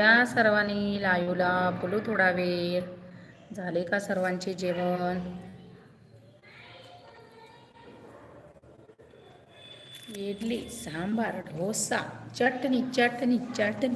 या सर्वांनी लायूला बोलू थोडा वेळ झाले का सर्वांचे जेवण? इडली सांबार ढोसा चटणी चटणी चटणी.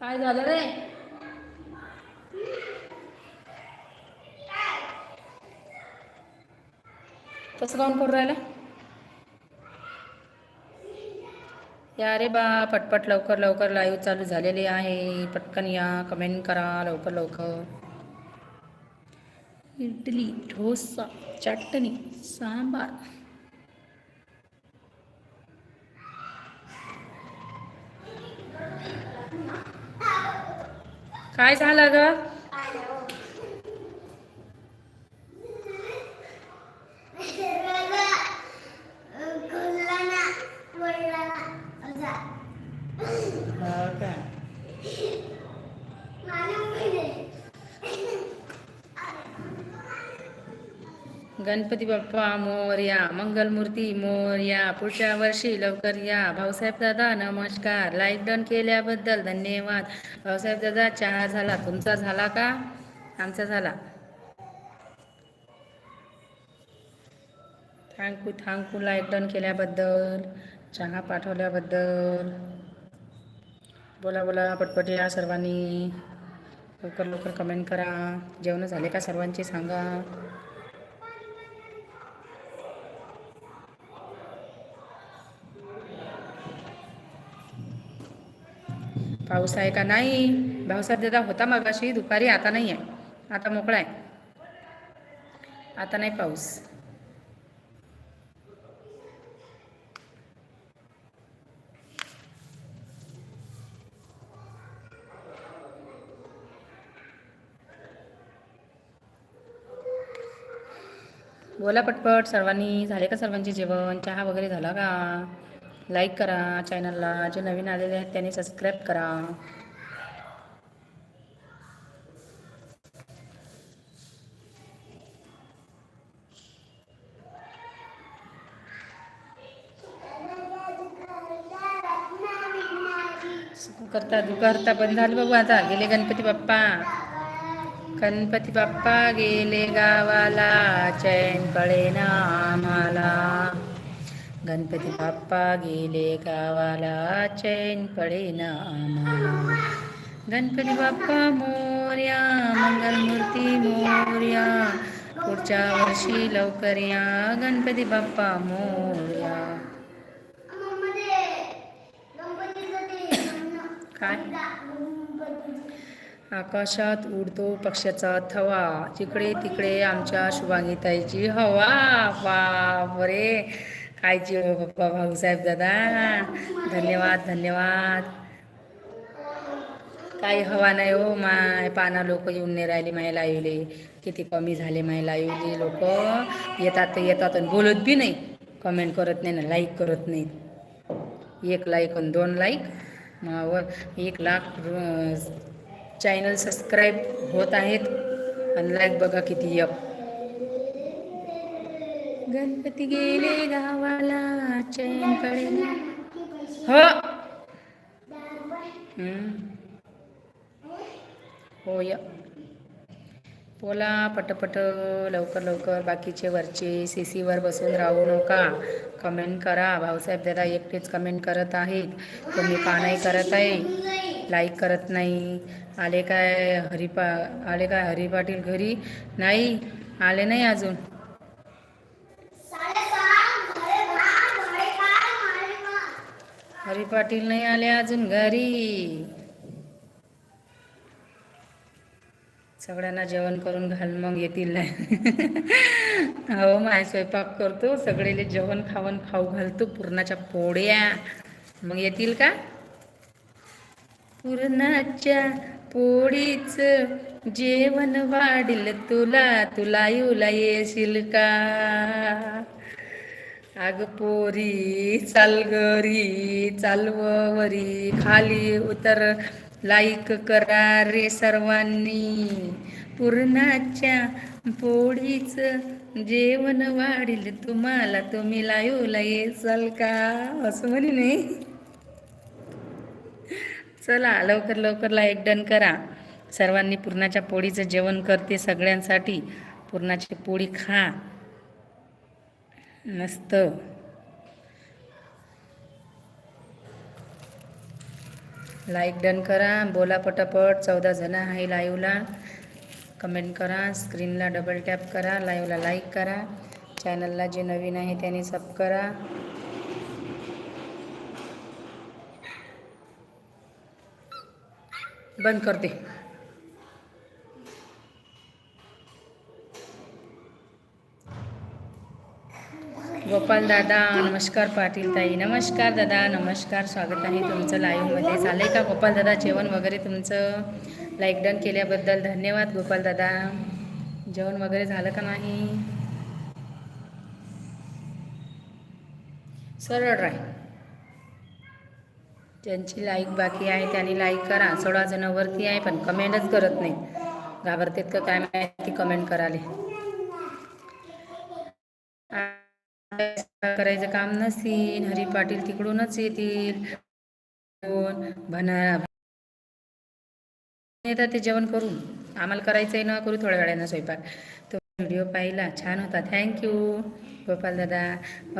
काय झालं रे? कसं काऊन करू राहिला? या रे बा पटपट लवकर लवकर लाईव्ह चालू झालेले आहे. पटकन या कमेंट करा लवकर लवकर. इडली डोसा चटणी सांबार. काय झालं ग? हो का? गणपती बाप्पा मोर्या मंगलमूर्ती मोर्या पुढच्या वर्षी लवकर या. भाऊसाहेब दादा नमस्कार. लाईक डन केल्याबद्दल धन्यवाद. भाऊसाहेब दादा चहा झाला. तुमचा झाला का? आमचा झाला. थँक्यू थँक्यू लाईक डन केल्याबद्दल चहा पाठवल्याबद्दल. बोला बोला पटपट या सर्वांनी. लवकर लवकर कमेंट करा. जेवण झाले का सर्वांचे? सांगा. पाऊस आहे का नाही? भाऊसाहेब दादा होता मगाशी दुपारी आता नाही आहे. आता मोकळा आहे. आता नाही पाऊस. बोला पटपट सर्वांनी झाले का सर्वांचे जेवण? चहा वगैरे झाला का? लाईक करा चॅनलला जे नवीन आलेले आहेत त्यांनी सबस्क्राईब करा. करता दुकारता बंद झालं बघू आता गेले गणपती बाप्पा. गणपती बाप्पा गेले गावाला. चैन कळेना आम्हाला. गणपती बाप्पा गेले गावाला चैन पडेना आम्हाला गणपती बाप्पा मोर्या मंगलमूर्ती मोर्या. पुढच्या वर्षी लवकर या गणपती बाप्पा मोर्या. काय? आकाशात उडतो पक्षाचा थवा. जिकडे तिकडे आमच्या शुभांगीताईची हवा. बापरे काय जीव बाप्पा भाऊसाहेब दादा धन्यवाद धन्यवाद. काही हवा नाही हो माय पाना लोक येऊन नाही राहिले माय लाईवले. किती कमी झाले माय लाईवले लोक. येतात तर येतात आणि बोलत बी नाही. कमेंट करत नाही ना लाईक करत नाही. एक लाईक आणि दोन लाईक मग एक लाख चॅनल सबस्क्राईब होत आहेत. आणि लाईक बघा किती एक. गणपती गेले गावाला चैन पडेल हो. हम्म. होय बोला पटपट लवकर लवकर बाकीचे वरचे सी सीवर बसून राहू नका. कमेंट करा. भाऊसाहेब दादा एकटेच कमेंट करत आहेत. तुम्ही का नाही करत आहे. लाईक करत नाही. आले काय हरिपा आले काय हरी पाटील घरी? नाही. आले नाही अजून. हरी पाटील नाही आले अजून घरी. सगळ्यांना जेवण करून घाल मग येतील. नाही हो माय स्वयंपाक करतो. सगळेले जेवण खावण खाऊ घालतो. पुरणाच्या पोळ्या. मग येतील का? पुरणाच्या पोळीच जेवण वाढील. तुला तुला येऊला येशील का? अग पोरी चाल गरी चालवरी खाली उतर लाईक करा रे सर्वांनी. पुरणाच्या पोळीच जेवण वाढील तुम्हाला तुम्ही लायू येसाल का? असं म्हणे नाही चला लवकर लवकर लाईक डन करा. सर्वांनी पुरणाच्या पोळीचं जेवण करते सगळ्यांसाठी. पुरणाची पोळी खा. मस्त लाईक डन करा बोला पटापट चौदा जण आहे लाईव्हला कमेंट करा स्क्रीनला डबल टॅप करा लाईव्हला लाईक करा. चॅनलला जे नवीन आहे त्याने सब करा. बंद करते. गोपाल दादा नमस्कार पाटील ताई नमस्कार दादा नमस्कार स्वागत आहे तुमचं लाईव्हमध्ये चालेल का गोपाल दादा जेवण वगैरे तुमचं? लाईक डन केल्याबद्दल धन्यवाद गोपाल दादा. जेवण वगैरे झालं का नाही? सरळ राही. ज्यांची लाईक बाकी आहे त्यांनी लाईक करा. सोळा जण वरती आहे पण कमेंटच करत नाही घाबरतेत का काय माहिती? कमेंट कराले करायचं काम नसेल हरी पाटील तिकडूनच येतील. भना येतात ते जेवण करून? आम्हाला करायचं आहे ना करू थोड्या वेळानं स्वयंपाक. तो व्हिडिओ पाहिला छान होता. थँक्यू गोपाल दादा.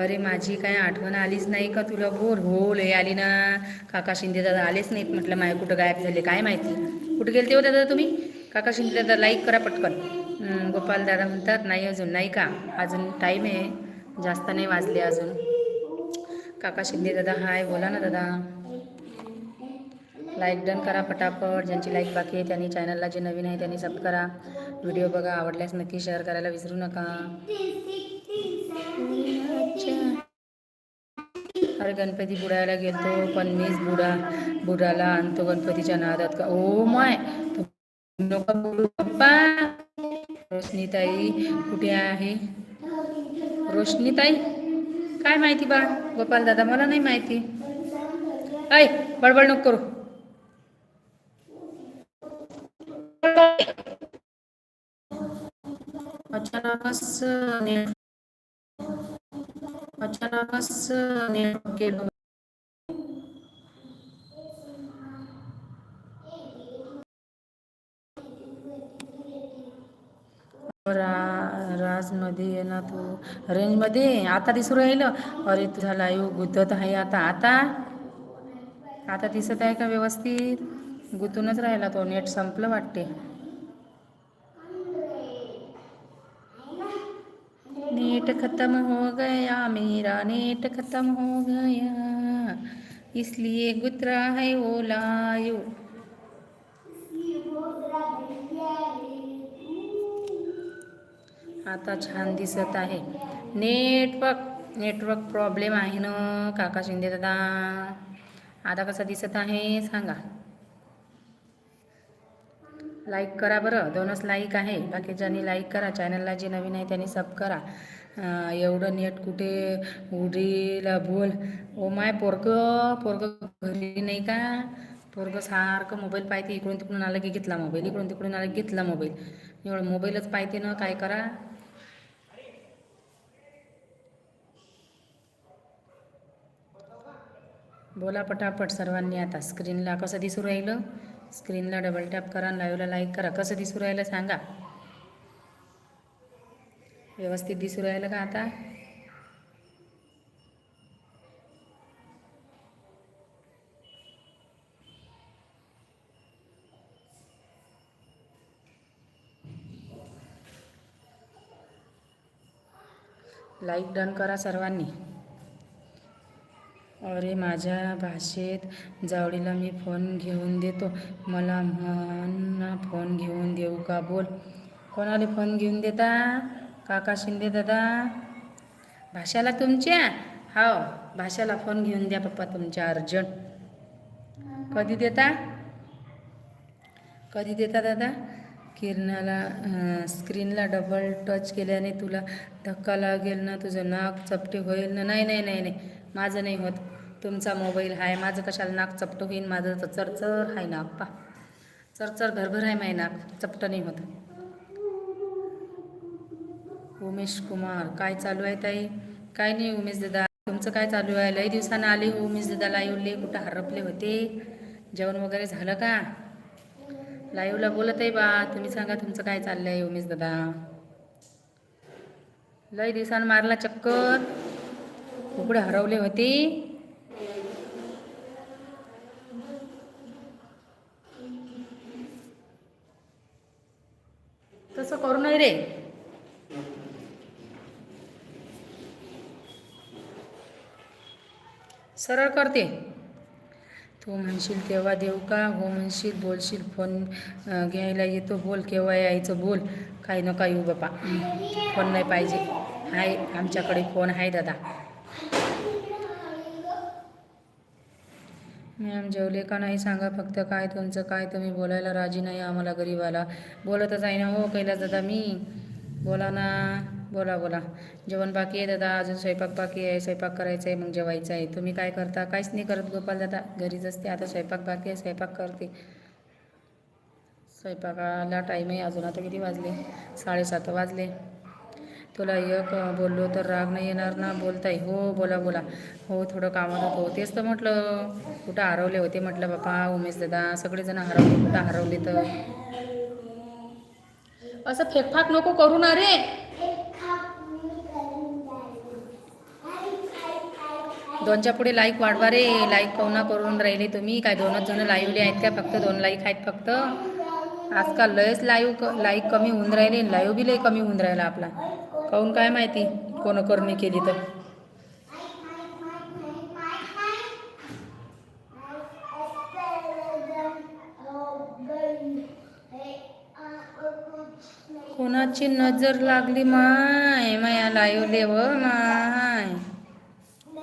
अरे माझी काय आठवण आलीच नाही का तुला? बोर हो लय आली ना. काका शिंदे दादा आलेच नाहीत म्हटलं माय कुठं गायब झाले काय माहिती? कुठे गेलते हो दादा तुम्ही? काका शिंदे दादा लाईक करा पटकन. गोपाल दादा म्हणतात नाही अजून नाही का? अजून टाईम आहे. जास्त नाही वाजले अजून. काका शिंदे दादा हाय बोला ना दादा. लाईक डन करा पटापट ज्यांची लाईक बाकी आहे त्यांनी चॅनलला जे नवीन आहे त्यांनी सब करा. व्हिडिओ बघा आवडल्यास नक्की शेअर करायला विसरू नका. अरे गणपती बुडायला गेलतो पण मीच बुडा बुडाला आणतो गणपतीच्या नादात. का? ओ माय नका बोलू पप्पा. रोशनीताई कुठे आहे? रोशनी ताई काय माहिती बा? गोपाल दादा मला नाही माहिती. ऐ बडबड नको करू. अचानकच अचानकच नेट गेलो रा राजमध्ये ये ना तू. रेंजमध्ये? आता दिसू राहिलं. अरे तुझा लाईव्ह गुतत आहे आता. आता? आता दिसत आहे का व्यवस्थित? गुतूनच राहिला तो. नेट संपलं वाटते. नेट खत्म हो गया. मेरा नेट खत्म हो गया. इसलिए गुतरा है वो लाइव आता छान दिसत आहे. नेटवर्क नेटवर्क प्रॉब्लेम आहे ना काका शिंदे दादा. आता कसा दिसत आहे सांगा. लाईक करा बरं. दोनच लाईक आहे. बाकीच्यांनी लाईक करा. चॅनलला जे नवीन आहे त्यांनी सब करा. एवढं नेट कुठे उडीला बोल ओ माय पोरग पोरग घरी नाही का? पोरग सारखं मोबाईल पाहते. इकडून तिकडून आलं की घेतला मोबाईल इकडून तिकडून आलं की घेतला मोबाईल एवढं मोबाईलच पाहते ना काय करा? बोला पटापट सर्वांनी आता. स्क्रीनला कसं दिसू राहिलं? स्क्रीनला डबल टॅप करा लाईव्हला लाईक करा. कसं दिसू राहिलं सांगा. व्यवस्थित दिसू राहिलं का आता? लाईक डन करा सर्वांनी. अरे माझ्या भाषेत जावळीला मी फोन घेऊन देतो. मला म्हण फोन घेऊन देऊ का बोल. कोणाला फोन घेऊन देता? काका शिंदे दादा? भाषाला तुमच्या? हो भाषाला फोन घेऊन द्या पप्पा तुमच्या अर्जंट. कधी देता? कधी देता दादा? किरणाला स्क्रीनला डबल टच केल्याने तुला धक्का लागेल ना तुझं नाक चपटे होईल ना? नाही नाही नाही नाही. माझं नाही होत. तुमचा मोबाईल आहे माझं कशाला नाक चपटं होईन? माझं तर चरचर आहे नाक पा. चरचर घरभर आहे माय नाक चपटं नाही होत. उमेश कुमार काय चालू आहे ताई? काय नाही उमेश दादा. तुमचं काय चालू आहे? लई दिवसानं आले हो उमेश दादा लाईव्हले कुठं हरपले होते? जेवण वगैरे झालं का? लाईव्हला बोलत आहे बा. तुम्ही सांगा तुमचं काय चाललंय आहे उमेश दादा? लई दिवसानं मारला चक्कर. कुकडे हरवले होते. तसं करू नाही रे. सरळ करते. तू म्हणशील केव्हा देऊ का? हो म्हणशील बोलशील फोन घ्यायला येतो बोल केव्हा यायचं बोल. काही नका येऊ हो बापा. फोन नाही पाहिजे. आहे आमच्याकडे फोन आहे दादा. मॅम जेवले का नाही सांगा फक्त काय तुमचं काय तुम्ही बोलायला राजी नाही आम्हाला गरीबाला. बोलतच आहे ना हो कैलास दादा मी. बोला ना. बोला बोला. जेवण बाकी आहे दादा अजून स्वयंपाक बाकी आहे स्वयंपाक करायचा आहे मग जेवायचं आहे. तुम्ही काय करता? काहीच नाही करत गोपाल दादा घरीच असते आता स्वयंपाक बाकी आहे स्वयंपाक करते. स्वयंपाकाला टाईम आहे अजून आता किती वाजले? साडेसात वाजले. तुला एक बोललो तर राग नाही येणार ना? बोलताय. हो बोला बोला. हो थोडं कामात होतो. हो, तेच तर म्हटलं. कुठं हरवले होते म्हटलं बापा उमेश दादा. सगळेजण हरवले कुठं हरवले तर? असं फेकफाक नको करू ना रे. दोनच्या पुढे लाईक वाढवा रे. लाईक कोणा करून राहिले तुम्ही? काय दोनच जण लाईव्हले आहेत का? फक्त दोन लाईक आहेत फक्त. आजकाल लयच लाईव्ह लाईक कमी होऊन राहिले. लाईव्ह बी लय कमी होऊन राहिला आपला. काहून काय माहिती? कोण करणी केली तर. कोणाची नजर लागली माय? माया लायवले व माय.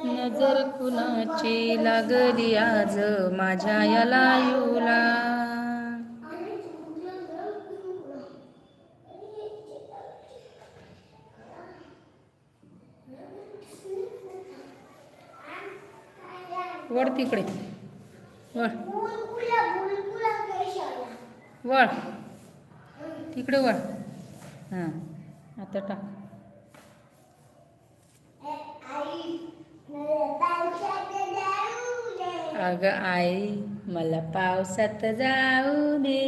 नजर कुणाची लागली आज? माझ्या या लायूला. वळ तिकडे. वळ. वळ. तिकडे वळ. हां आता टाक. अगं आई मला पावसात जाऊ दे.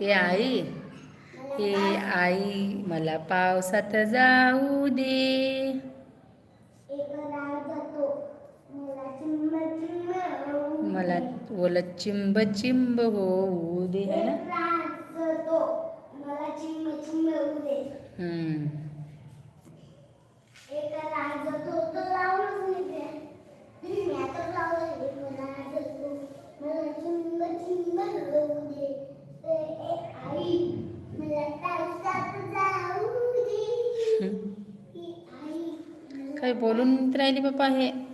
हे आई हे आई मला पावसात जाऊ दे. मला ओलं चिंब चिंब होऊ दे है ना. काही बोलून नाही राहिली बाप्पा हे हम्म.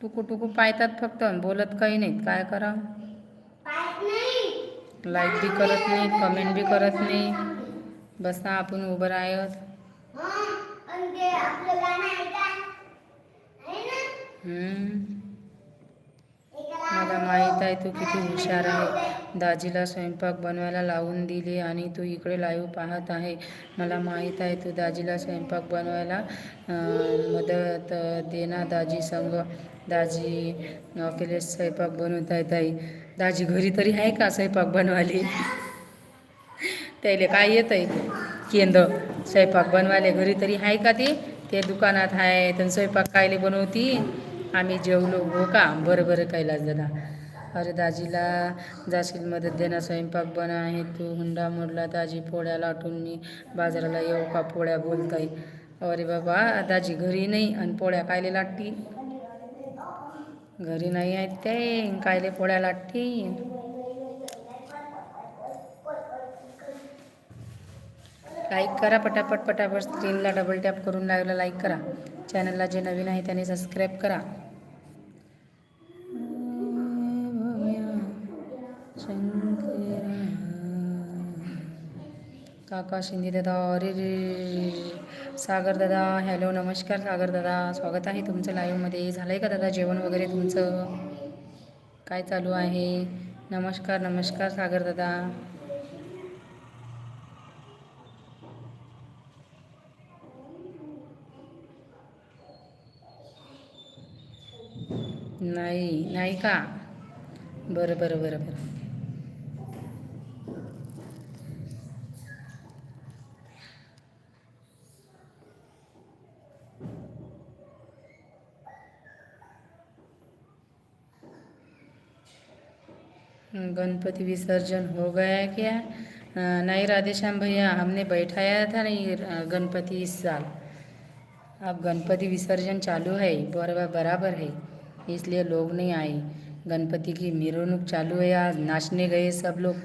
टुकू टुकू पायतात फक्त बोलत काही नाहीत. काय करा लाईक बी करत नाही कमेंट बी करत नाही. बसा आपण उभं राहत हम्म. मला माहीत आहे तू किती हुशार आहे. दाजीला स्वयंपाक बनवायला लावून दिले आणि तू इकडे लाईव्ह पाहत आहे. मला माहीत आहे तू दाजीला स्वयंपाक बनवायला मदत दे ना दाजी संग. दाजी अकेले स्वयंपाक बनवत आहे ताई. दाजी घरी तरी आहे का स्वयंपाक बनवायला? त्याले काय येत आहे केंद्र. स्वयंपाक बनवायला घरी तरी आहे का ते? ते दुकानात आहे तर स्वयंपाक कायले बनवती? आम्ही जेवलो. हो का? बरं बरं कैलास दादा अरे दाजीला जाशील मदत देणार. स्वयंपाक बना आहे तू. हुंडा मोडला दाजी. पोळ्या लाटून मी बाजाराला येऊ का? पोळ्या बोलताय. अरे बाबा दाजी घरी नाही आणि पोळ्या कायले लाटती घरी नाही आहेत ते. कायले पोळ्या लाटती लाईक करा पटापट पटापट. स्क्रीनला डबल टॅप करून लागला. लाईक करा. चॅनलला जे नवीन आहे त्याने सबस्क्राईब करा. काका शिंदे दादा अरे रे. सागर दादा हॅलो नमस्कार सागर दादा. स्वागत आहे तुमचं लाईव्हमध्ये. झालं आहे का दादा जेवण वगैरे तुमचं? काय चालू आहे? नमस्कार नमस्कार सागर दादा. नाही नाही का? बरं बरं बरं बरं. गणपति विसर्जन हो गया क्या? नहीं राधेश्याम भैया, हमने बैठाया था नहीं गणपति इस साल। अब गणपति विसर्जन चालू है बराबर बराबर है। इसलिए लोग नहीं आए। गणपति की मिरवणूक चालू है आज, नाचने गए सब लोग।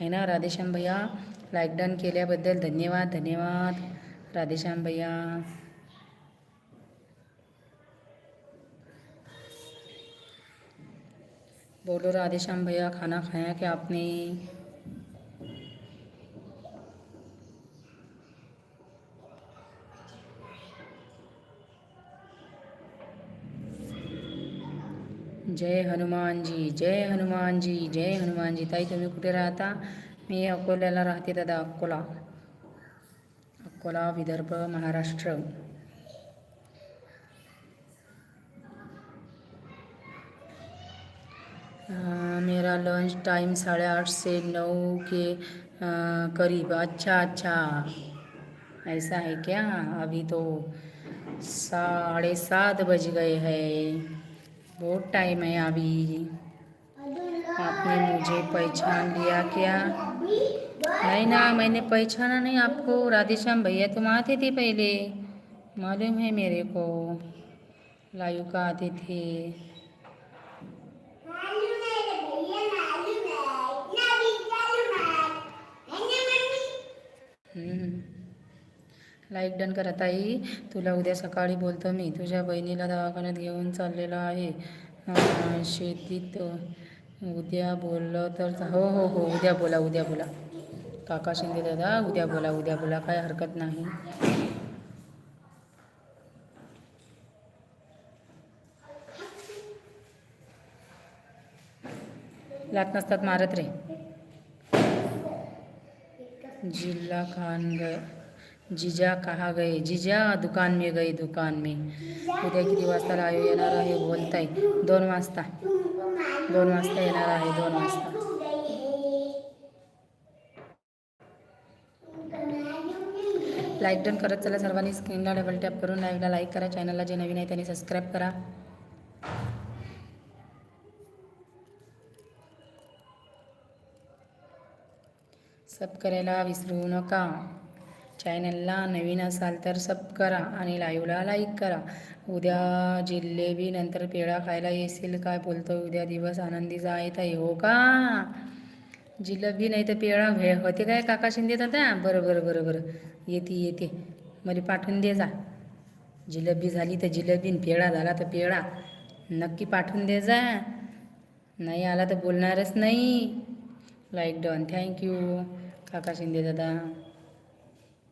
है ना, राधेश्याम भैया? लाईक डन बदल धन्यवाद धन्यवाद। राधेश्याम भैया। बोलो राधेश्याम भैया, खाना खाया क्या आपने? जय हनुमानजी जय हनुमानजी जय हनुमानजी ताई तुम्ही कुठे राहता? मी अकोल्याला राहते दादा अकोला. अकोला विदर्भ महाराष्ट्र. अ, मेरा लंच टाइम साढ़े आठ से नौ के अ, करीब. अच्छा अच्छा. ऐसा है क्या? अभी तो साढ़े सात बज गए हैं. बहुत टाइम है अभी। आपने मुझे पहचान लिया क्या? नहीं ना, मैंने पहचाना नहीं आपको। राधेश्याम भैया तुम आते थे पहले। मालूम है मेरे को। लाइव का आते थे। लाईक डन करा ताई. तुला उद्या सकाळी बोलतो मी. तुझ्या बहिणीला दवाखान्यात घेऊन चाललेलो आहे. शेतीत उद्या बोललं तर हो हो हो उद्या बोला उद्या बोला. काका शिंदे दादा उद्या बोला उद्या बोला. काय हरकत नाही. लात नसतात मारत रे. जिल्हा खानगड जिजा कहा गए? जिजा दुकान में गई दुकान में। उद्या किती वाजता लाईव्ह येणार आहे बोलताय दोन वाजता दोन वाजता येणार आहे दोन वाजता. लाईक डन करत चला सर्वांनी स्क्रीनला डबल टॅप करून लाईव्हला लाईक करा चॅनलला जे नवीन आहे त्यांनी सबस्क्राईब करा. सब करायला विसरू नका. चॅनलला नवीन असाल तर सब करा आणि लाईव्हला लाईक करा. उद्या जिलेबी नंतर पेढा खायला येशील काय बोलतो उद्या दिवस आनंदीचा आहे ताई हो का? जिलेबी नाही तर पेढा भे होते काय? काका शिंदे दादा? बरं बरं बरं बरं. येते येते. मला पाठवून दे जा. जिलेबी झाली तर जिलेबी पेढा झाला तर पेढा. नक्की पाठवून दे जा. नाही आला तर बोलणारच नाही. लाईक डन थँक्यू काका शिंदे दादा.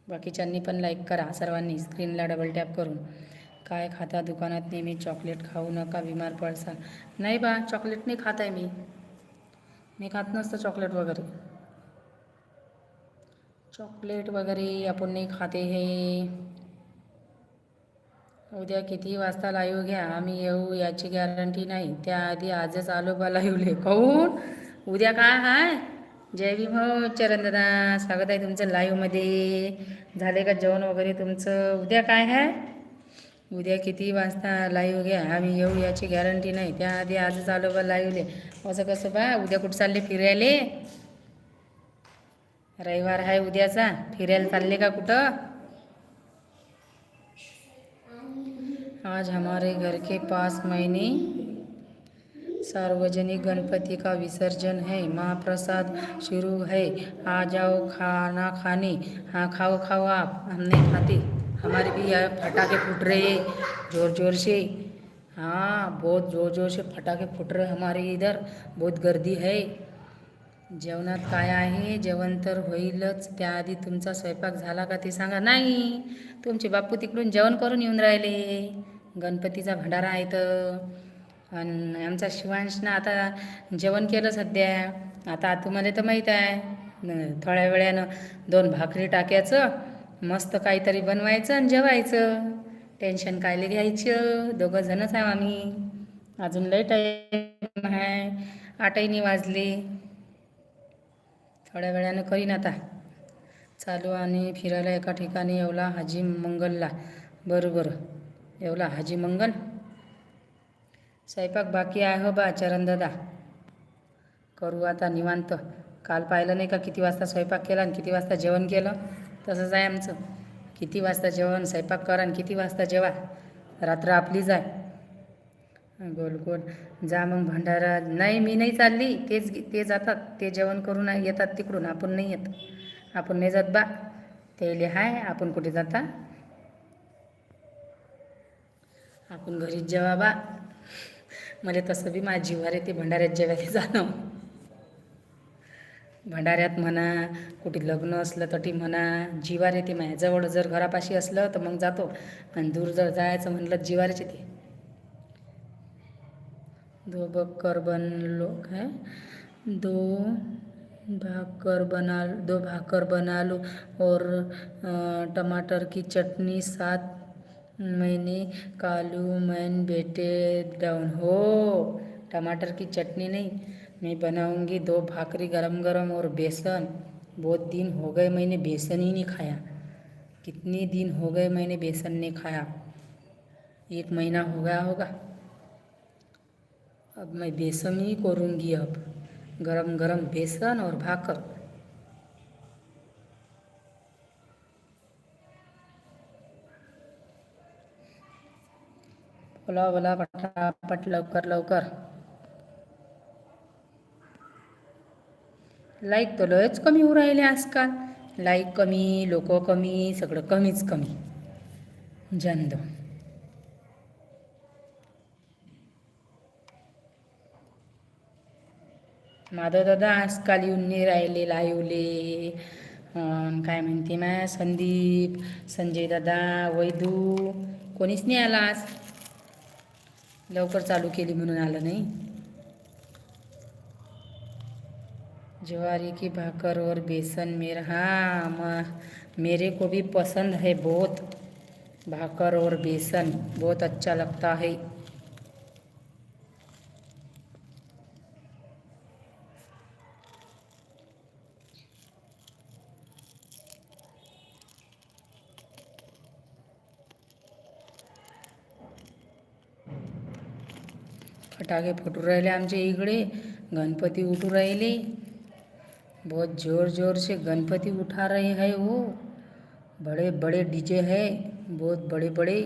बाकीच्यांनी पण लाईक करा. सर्वांनी स्क्रीनला डबल टॅप करून. काय खाता दुकानात नेहमी चॉकलेट खाऊ नका बिमार पडसाल. नाही बा चॉकलेट नाही खात आहे मी. मी खात नसतं चॉकलेट वगैरे. चॉकलेट वगैरे आपण नाही खाते हे. उद्या किती वाजता लाईव्ह घ्या? आम्ही येऊ याची गॅरंटी नाही. त्याआधी आजच आलो बा लाईव्हले कहून उद्या काय हाय? जय भीम हो स्वागत आहे तुमचं लाईव्हमध्ये झाले का जेवण वगैरे तुमचं? उद्या काय आहे? उद्या किती वाजता लाईव्ह घ्या? आम्ही येऊ याची गॅरंटी नाही. त्याआधी आजच आलो बा लाईव्हले असं कसं बा उद्या कुठं चालले फिरायले? रविवार आहे उद्याचा. फिरायला चालले का कुठं? आज हमारे घर के पास महिने सार्वजनिक गणपति का विसर्जन है? महाप्रसाद शुरू है। आ जाओ खाना खाने। हाँ खाओ खाओ आप। हम नहीं खाते। हमारे भी यहाँ फटाके फूट रहे जोर जोर से। हाँ बहुत जोर जोर से फटाके फूट रहे हमारे इधर। बहुत गर्दी है। जेवणात काय आहे? जेवण तर होईलच. त्याआधी तुमचा स्वयंपाक झाला का ते सांगा. नाही. तुमचे बापू तिकडून जेवण करून येऊन राहिले. गणपतीचा भंडारा आहे तर. आणि आमचा शिवांशनं आता जेवण केलं सध्या. आता तुम्हाला तर माहीत आहे थोड्या वेळानं दोन भाकरी टाकायचं मस्त काहीतरी बनवायचं आणि जेवायचं. टेन्शन कायले घ्यायचं? दोघं जणच आहे आम्ही. अजून लय टाईम आहे. आठही वाजली. वाजले थोड्या वेळानं करीन आता. चालू आणि फिरायला एका ठिकाणी येवला हाजी मंगलला बरोबर. येवला हाजी मंगल स्वयंपाक बाकी आहे हो बा चरणदादा करू आता निवांत. काल पाहिलं नाही का किती वाजता स्वयंपाक केला आणि किती वाजता जेवण केलं? तसंच आहे आमचं. किती वाजता जेवण स्वयंपाक करा आणि किती वाजता जेवा. रात्र आपलीच आहे. गोल गोल. जा मग भंडारा. नाही मी नाही चालली. तेच ते जातात. ते जेवण करून येतात तिकडून. आपण नाही येत. आपण नाही जात बा. ते हाय. आपण कुठे जाता? आपण घरीच जेवा बा. मला तसं बी माझ्या जीवार येते भंडाऱ्यात जेवायला जाणं. भंडाऱ्यात म्हणा कुठे लग्न असलं तटी म्हणा जीवार येते माझ्याजवळ जर घरापाशी असलं तर मग जातो. आणि दूर जर जायचं म्हणलं जीवारच येते दो बकर बनलो काय दो भाकर बना दो भाकर बना लो और टमाटर की चटनी साथ मैंने कालू, मैन, बेटे डाउन हो, टमाटर की चटनी नहीं, मैं बनाऊँगी दो भाकरी गरम गरम और बेसन। बहुत दिन हो गए मैंने बेसन ही नहीं खाया। कितने दिन हो गए मैंने बेसन नहीं खाया। एक महीना हो गया होगा। अब मैं बेसन ही करूँगी अब। गरम गरम बेसन और भाकर। बोला बोला पटापट लवकर लवकर. लाईक तर लयच कमी होऊ राहिले आजकाल. लाईक कमी लोक कमी सगळं कमीच कमी. जंद माधव दादा आजकाल येऊन नाही राहिले लाईवले. काय म्हणते मॅ संदीप संजय दादा वैदू. कोणीच नाही आला आज? लवकर चालू केली म्हणून आल नहीं. ज्वारी की भाकर और बेसन मेरा हाँ मेरे को भी पसंद है बहुत। भाकर और बेसन, बहुत अच्छा लगता है। फटाके फुटू राहिले आमच्या इकडे. गणपती उठू राहिले. बहुत जोर जोर से गणपति उठा रहे हैं वो. बड़े बड़े डीजे है. बहुत बड़े बड़े.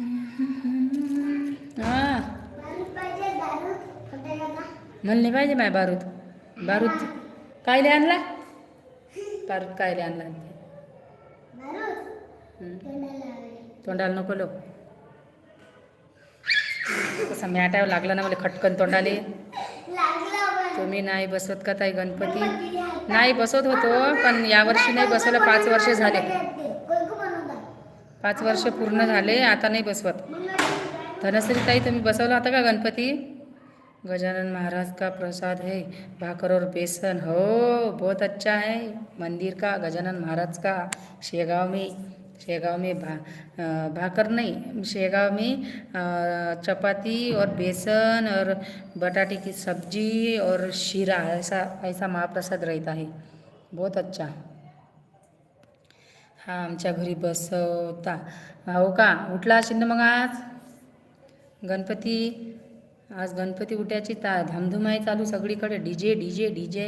हा। म्हणले पाहिजे माय बारूद? बारूद कायले आणला? बारूद कायले आणला तोंडाला नको लो कसं मॅटाव लागला ना मला खटकन तोंडाले. तुम्ही नाही बसवत का ताई गणपती? नाही बसवत होतो पण यावर्षी नाही बसवलं पाच वर्ष झाले. पाच वर्ष पूर्ण झाले आता नाही बसवत. धनश्री ताई तुम्ही बसवला होता का गणपती? गजानन महाराज का प्रसाद है? भाकर और बेसन। हो बहुत अच्छा है। मंदिर का गजानन महाराज का। शेगांव में शेगाव में भा भाकर नहीं शेगाव में चपाती और बेसन और बटाटे की सब्जी और शीरा ऐसा ऐसा महाप्रसाद रहता है। बहुत अच्छा। हा आमच्या घरी बसवता। हो का? उठला असेल ना मग आज? गणपती? आज गणपती उठ्याची ता धामधूम आहे चालू सगळीकडे डीजे डीजे डीजे.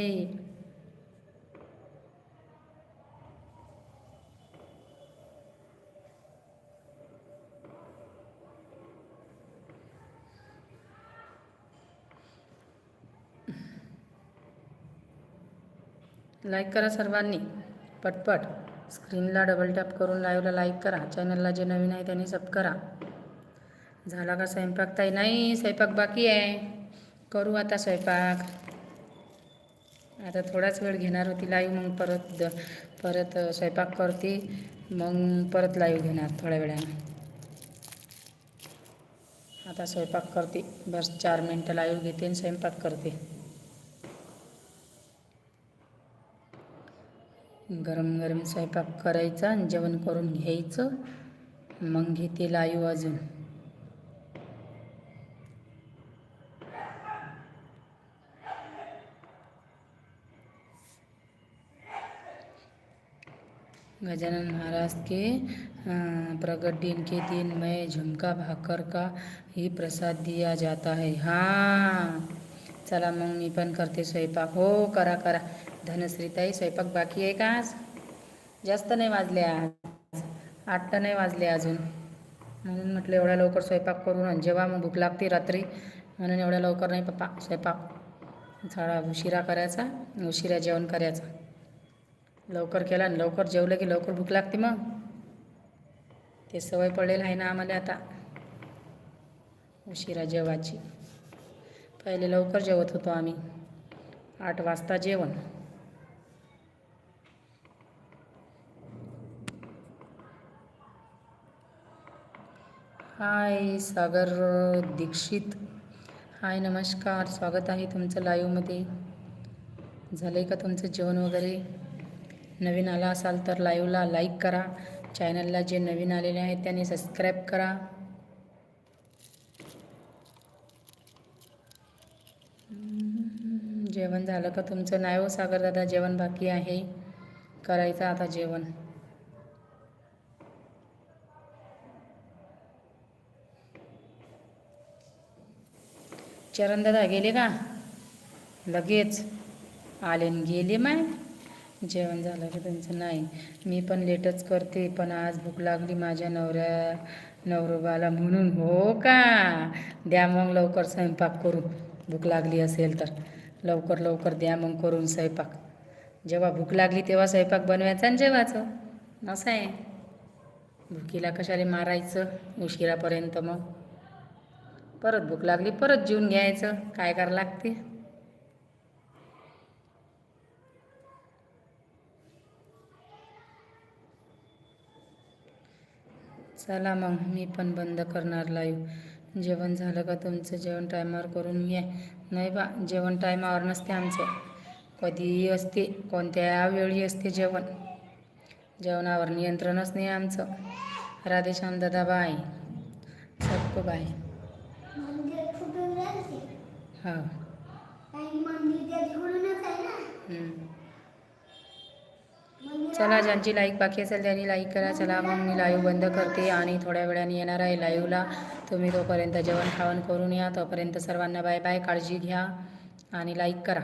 लाईक करा सर्वांनी. पटपट. स्क्रीनला डबल टॅप करून लाईव्हला लाईक करा. चॅनलला जे नवीन आहे त्यांनी सब करा. झाला का स्वयंपाक? ताई नाही स्वयंपाक बाकी आहे. करू आता स्वयंपाक. आता थोडाच वेळ घेणार होती लाईव्ह मग परत द परत स्वयंपाक करते. मग परत लाईव्ह घेणार थोड्या वेळानं. आता स्वयंपाक करते. बस चार मिनटं लाईव्ह घेते आणि स्वयंपाक करते. गरम गरम स्वयंपाक करायचा आणि जेवण करून घ्यायचं. मग घेते लाईव्ह अजून. गजानन महाराज के प्रगट दिन के दिन में झुमका भाकर का ही प्रसाद दिया जाता है। हाँ। चला मग मी पण करते स्वयंपाक। हो करा करा। धनश्रीताई स्वयंपाक बाकी आहे का आज? जास्त नाही वाजले आज. आठ तर नाही वाजले अजून. म्हणून म्हटलं एवढ्या लवकर स्वयंपाक करून आणि. जेव्हा मग भूक लागते रात्री म्हणून एवढ्या लवकर नाही पप्पा स्वयंपाक. थोडा उशिरा करायचा उशिरा जेवण करायचा. लवकर केला आणि लवकर जेवलं की लवकर भूक लागते मग. ते सवय पडलेलं आहे ना आम्हाला आता. उशिरा जेवायची. पहिले लवकर जेवत होतो आम्ही. आठ वाजता जेवण. हाय सागर दीक्षित. हाय नमस्कार. स्वागत आहे तुमचं लाईव्हमध्ये झालं आहे का तुमचं जेवण वगैरे? नवीन आला असाल तर लाईव्हला लाईक करा. चॅनलला जे नवीन आलेले आहेत त्यांनी सबस्क्राईब करा. जेवण झालं का तुमचं? नाही हो सागर दादा जेवण बाकी आहे. करायचं आता जेवण. चरण दादा गेले का? लगेच. आले गेले माय. जेवण झालं का त्यांचं नाही. मी पण लेटच करते पण आज भूक लागली माझ्या नवऱ्या नवरोबाला म्हणून. हो का? द्या मग लवकर स्वयंपाक करून. भूक लागली असेल तर. लवकर लवकर द्या मग करून स्वयंपाक. जेव्हा भूक लागली तेव्हा स्वयंपाक बनवायचा आणि जेवायचं. असं आहे. भुकीला कशाला मारायचं? उशिरापर्यंत मग. परत भूक लागली परत जेवून घ्यायचं. काय करावं लागते? चला मग मी पण बंद करणार लाईव्ह जेवण झालं का तुमचं? जेवण टायमावर करून घ्या. नाही बा जेवण टायमावर नसते आमचं. कधीही असते कोणत्या वेळी असते जेवण. जेवणावर नियंत्रणच नाही आमचं. राधेश्याम दादा बाय सबको बाय हो काही मंदिर त्या तिकडूनच आहे ना हम्म. मंदिर चला ज्यांची लाईक बाकी असेल त्यांनी लाईक करा. चला मग मी लाईव्ह बंद करते आणि थोड्या वेळाने येणार आहे लाईव्हला तुम्ही तोपर्यंत जेवण खावण करून या. तोपर्यंत सर्वांना बाय बाय काळजी घ्या आणि लाईक करा.